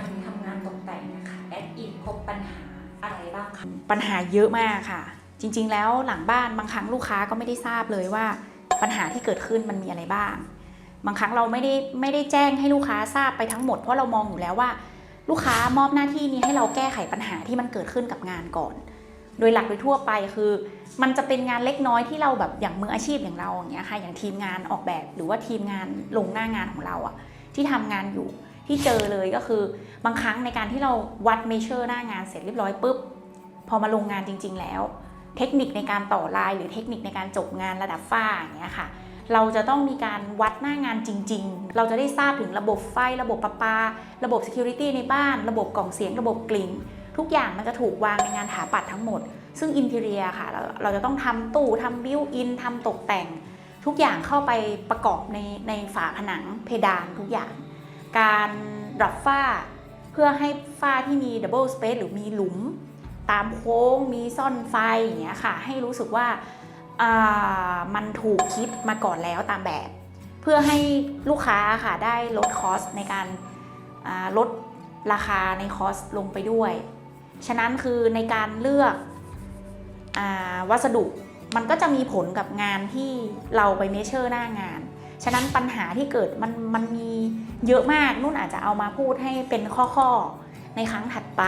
การทำงานตกแต่งนะคะแอดอินพบปัญหาอะไรบ้างคะปัญหาเยอะมากค่ะ จริง ๆ แล้วหลังบ้านบางครั้งลูกค้าก็ไม่ได้ทราบเลยว่า ปัญหาที่เกิดขึ้นมันมีอะไรบ้าง บางครั้งเราไม่ได้ไม่ได้แจ้งให้ลูกค้าทราบไปทั้งหมดเพราะเรามองอยู่แล้วว่า ลูกค้ามอบหน้าที่นี้ให้เราแก้ไขปัญหาที่มันเกิดขึ้นกับงานก่อน โดยหลักโดยทั่วไปคือ มันจะเป็นงานเล็กน้อยที่เราแบบอย่างมืออาชีพอย่างเราอย่างเงี้ยค่ะอย่างทีมงานออกแบบหรือว่าทีมงานลงหน้างานของเราอะที่ทำงานอยู่ ที่เจอเลยก็คือบางครั้งในการที่เราวัดเมเชอร์หน้างานเสร็จเรียบร้อยปุ๊บ พอมาลงงานจริง ๆ แล้ว เทคนิคในการต่อลายหรือเทคนิคในการจบงานระดับฝ้าอย่างเงี้ยค่ะ เราจะต้องมีการวัดหน้างานจริง ๆ เราจะได้ทราบถึงระบบไฟ ระบบประปา ระบบ Security ในบ้าน ระบบกล่องเสียง ระบบกลิ่น ทุกอย่างมันจะถูกวางในงานถาปัดทั้งหมด ซึ่งอินเท i รียค่ะเราเราจะต้องทำตู้ทำบิวอินทำตกแต่งทุกอย่างเข้าไปประกอบในในฝาผนังเพดานทุกอย่าง การดับฝ้า เพื่อให้ฝ้าที่มีดับเบิลสเปซหรือมีหลุม ตามโค้งมีซ่อนไฟอย่างเงี้ยค่ะ ให้รู้สึกว่าามันถูกคิดมาก่อนแล้วตามแบบ เพื่อให้ลูกค้าค่ะได้ลดคอสในการาลดราคาในคอสลงไปด้วย ฉะนั้นคือในการเลือกอวัสดุมันก็จะมีผลกับงานที่เราไปเมเชอร์หน้างาน ฉะนั้นปัญหาที่เกิดมันมันมีเยอะมากนุ่นอาจจะเอามาพูดให้เป็นข้อๆในครั้งถัดไป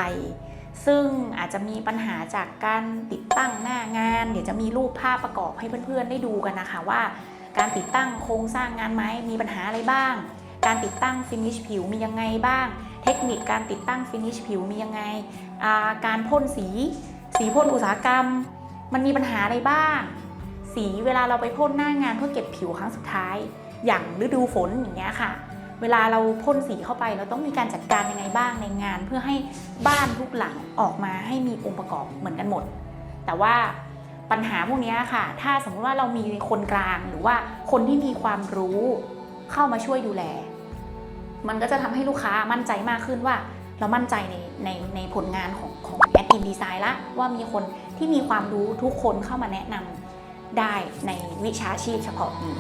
ซึ่งอาจจะมีปัญหาจากการติดตั้งหน้างาน เดี๋ยวจะมีรูปภาพประกอบให้เพื่อนๆได้ดูกันนะคะว่า การติดตั้งโครงสร้างงานไม้มีปัญหาอะไรบ้าง การติดตั้งฟินิชผิวมียังไงบ้าง เทคนิคการติดตั้งฟินิชผิวมียังไง การพ่นสี สีพ่นอุตสาหกรรม มันมีปัญหาอะไรบ้าง สีเวลาเราไปพ่นหน้างานเพื่อเก็บผิวครั้งสุดท้าย อย่างฤดูฝนอย่างเงี้ยค่ะ เวลาเราพ่นสีเข้าไปเราต้องมีการจัดการยังไงบ้างในงาน เพื่อให้บ้านทุกหลังออกมาให้มีองค์ประกอบเหมือนกันหมด แต่ว่าปัญหาพวกนี้ค่ะ ถ้าสมมติว่าเรามีคนกลางหรือว่าคนที่มีความรู้เข้ามาช่วยดูแล มันก็จะทำให้ลูกค้ามั่นใจมากขึ้นว่า เรามั่นใจในในในผลงานของของแอดอินดีไซน์ละว่ามีคนที่มีความรู้ทุกคนเข้ามาแนะนำ ได้ในวิชาชีพเฉพาะนี้